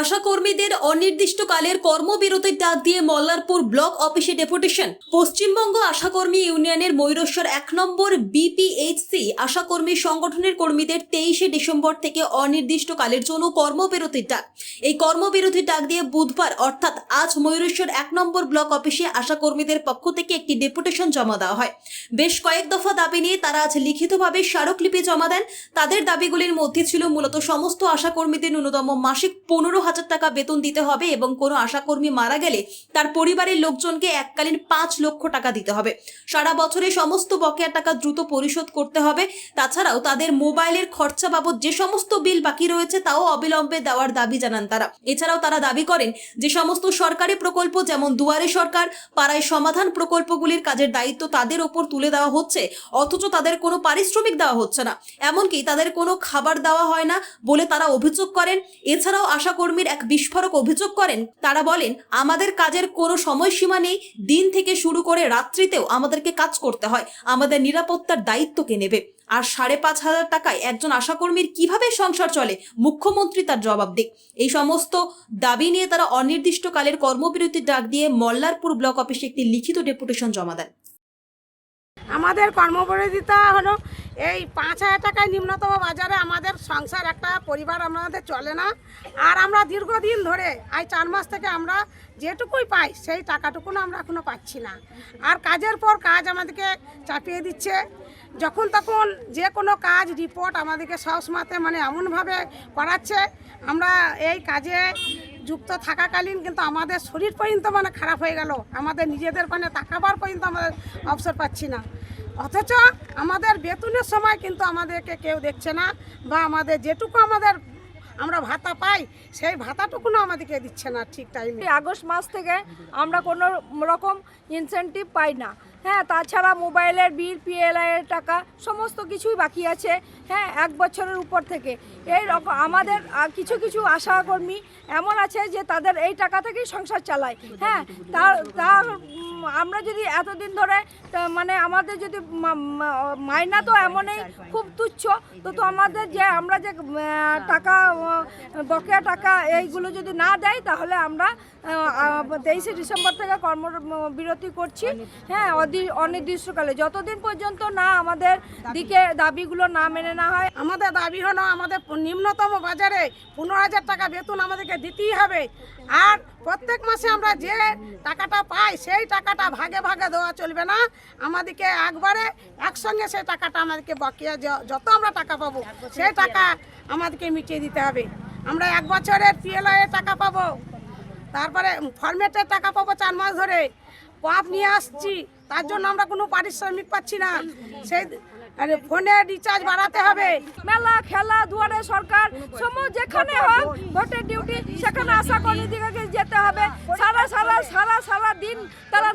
আশাকর্মীদের অনির্দিষ্টকালের কর্মবিরতির ডাক দিয়ে মল্লারপুর ব্লক অফিসে ডেপুটেশন। পশ্চিমবঙ্গ আশাকর্মী ইউনিয়নের ময়ূরেশ্বর এক নম্বর বিপিএইচসি আশাকর্মী সংগঠনের কর্মীদের তেইশে ডিসেম্বর থেকে অনির্দিষ্টকালের জন্য কর্মবিরতির ডাক। এই কর্মবিরতির ডাক দিয়ে বুধবার, অর্থাৎ আজ ময়ূরেশ্বর এক নম্বর ব্লক অফিসে আশাকর্মীদের পক্ষ থেকে একটি ডেপুটেশন জমা দেওয়া হয়। বেশ কয়েক দফা দাবি নিয়ে তারা আজ লিখিতভাবে স্মারকলিপি জমা দেন। তাদের দাবিগুলির মধ্যে ছিল মূলত সমস্ত আশাকর্মীদের ন্যূনতম মাসিক পনেরো হাজার টাকা বেতন দিতে হবে এবং কোনো আশাকর্মী মারা গেলে তার পরিবারের লোকজনকে এককালীন পাঁচ লক্ষ টাকা দিতে হবে। সারা বছরে সমস্ত বকেয়া টাকা দ্রুত পরিশোধ করতে হবে। তাছাড়াও তাদের মোবাইলের খরচা বাবদ যে সমস্ত বিল বাকি রয়েছে তাও অবিলম্বে দেওয়ার দাবি জানান তারা। এছাড়াও তারা দাবি করেন যে সমস্ত সরকারি প্রকল্প যেমন দুয়ারে সরকার, পাড়ায় সমাধান প্রকল্পগুলির কাজের দায়িত্ব তাদের ওপর তুলে দেওয়া হচ্ছে, অথচ তাদের কোনো পারিশ্রমিক দেওয়া হচ্ছে না। এমনকি তাদের কোনো খাবার দেওয়া হয় না বলে তারা অভিযোগ করেন। এছাড়াও আশাকর্মীর এক বিস্ফোরক অভিযোগ করেন। তারা বলেন, আমাদের কাজের কোনো সময়সীমা নেই। দিন থেকে শুরু করে রাত্রিতেও আমাদেরকে কাজ করতে হয়। আমাদের নিরাপত্তার দায়িত্ব কে নেবে? আর সাড়ে পাঁচ হাজার টাকায় একজন আশাকর্মীর কীভাবে সংসার চলে? মুখ্যমন্ত্রী তার জবাব দিক। এই সমস্ত দাবি নিয়ে তারা অনির্দিষ্টকালের কর্মবিরতির ডাক দিয়ে মল্লারপুর ব্লক অফিসে একটি লিখিত ডেপুটেশন জমা দেন। আমাদের কর্মবিরোধিতা হলো এই পাঁচ হাজার টাকায় নিম্নতম বাজারে আমাদের সংসার, একটা পরিবার আমাদের চলে না। আর আমরা দীর্ঘদিন ধরে, আজ চার মাস থেকে আমরা যেটুকুই পাই, সেই টাকাটুকুন আমরা এখনও পাচ্ছি না। আর কাজের পর কাজ আমাদেরকে চাপিয়ে দিচ্ছে। যখন তখন যে কোনো কাজ রিপোর্ট আমাদেরকে সবসময়তে মানে এমনভাবে করাচ্ছে, আমরা এই কাজে যুক্ত থাকাকালীন কিন্তু আমাদের শরীর পর্যন্ত মানে খারাপ হয়ে গেল। আমাদের নিজেদের মানে তাকাবার পর্যন্ত আমাদের অবসর পাচ্ছি না। অথচ আমাদের বেতনের সময় কিন্তু আমাদেরকে কেউ দেখছে না বা আমাদের যেটুকু আমাদের আমরা ভাতা পাই, সেই ভাতাটুকুনও আমাদেরকে দিচ্ছে না ঠিক টাইমে আগস্ট মাস থেকে আমরা কোনো রকম ইনসেনটিভ পাই না। হ্যাঁ তাছাড়া মোবাইলের বিল পিএলআই এর টাকা সমস্ত কিছুই বাকি আছে হ্যাঁ এক বছরের উপর থেকে। এই রকম আমাদের কিছু কিছু আশাকর্মী এমন আছে যে তাদের এই টাকা থেকেই সংসার চালায়। হ্যাঁ তার তার আমরা যদি এতদিন ধরে মানে আমাদের যদি মাইনা তো এমনই খুব তুচ্ছ, তো তো আমাদের যে আমরা যে টাকা বকেয়া টাকা এইগুলো যদি না দেয়, তাহলে আমরা তেইশে ডিসেম্বর থেকে কর্মবিরতি করছি। হ্যাঁ অনির্দিষ্টকালে। যতদিন পর্যন্ত না আমাদের দিকে দাবিগুলো না মেনে না হয়, আমাদের দাবি হলো আমাদের নিম্নতম বাজারে পনেরো হাজার টাকা বেতন আমাদেরকে দিতেই হবে। আর প্রত্যেক মাসে আমরা যে টাকাটা পাই, সেই টাকাটা ভাগে ভাগে দেওয়া চলবে না। আমাদেরকে একবারে একসঙ্গে সেই টাকাটা আমাদেরকে বকেয়া যত আমরা টাকা পাবো, সেই টাকা আমাদেরকে মিটিয়ে দিতে হবে। আমরা এক বছরের পিএলআই টাকা পাবো। তারপরে ফরমেটের টাকা পাবো চার মাস ধরে। পাপ নিয়ে আসছি, তার জন্য আমরা কোনো পারিশ্রমিক পাচ্ছি না। সেই আরে ফোনে রিচার্জ বাড়াতে হবে। মেলা, খেলা, দুয়ারে সরকার, সময় যেখানে হোক, ভোটের ডিউটি সেখানে আশা কর্মীদিকে যেতে হবে। সারা সারা সারা সারা দিন তারা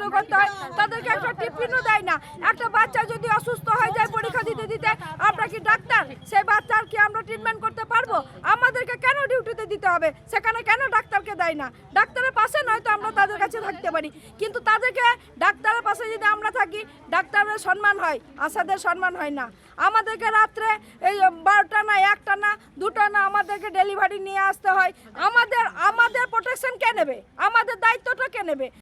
ডিউটি করতে হয়, তাদেরকে একটা টিফিনও দেয় না। একটা বাচ্চা যদি অসুস্থ হয়ে যায়, পরীক্ষা দিতে দিতে, আমরা কি ডাক্তার? সেই বাচ্চার কি আমরা ট্রিটমেন্ট করতে পারব? আমাদেরকে কেন ডিউটিতে দিতে হবে? সেখানে কেন ডাক্তারকে দেয় না? ডাক্তারের পাশে নয়তো আমরা তাদের কাছে থাকতে পারি। কিন্তু তাদেরকে ডাক্তারের পাশে যদি আমরা থাকি, ডাক্তারের সম্মান হয় আশাদের সম্মান হয় না। আমাদেরকে রাত্রে এই বারোটা না, একটা না, দুটো না আমাদেরকে ডেলিভারি নিয়ে আসতে হয়। আমাদের আমাদের প্রোটেকশন কে নেবে? আমাদের দায়িত্বটা কে নেবে?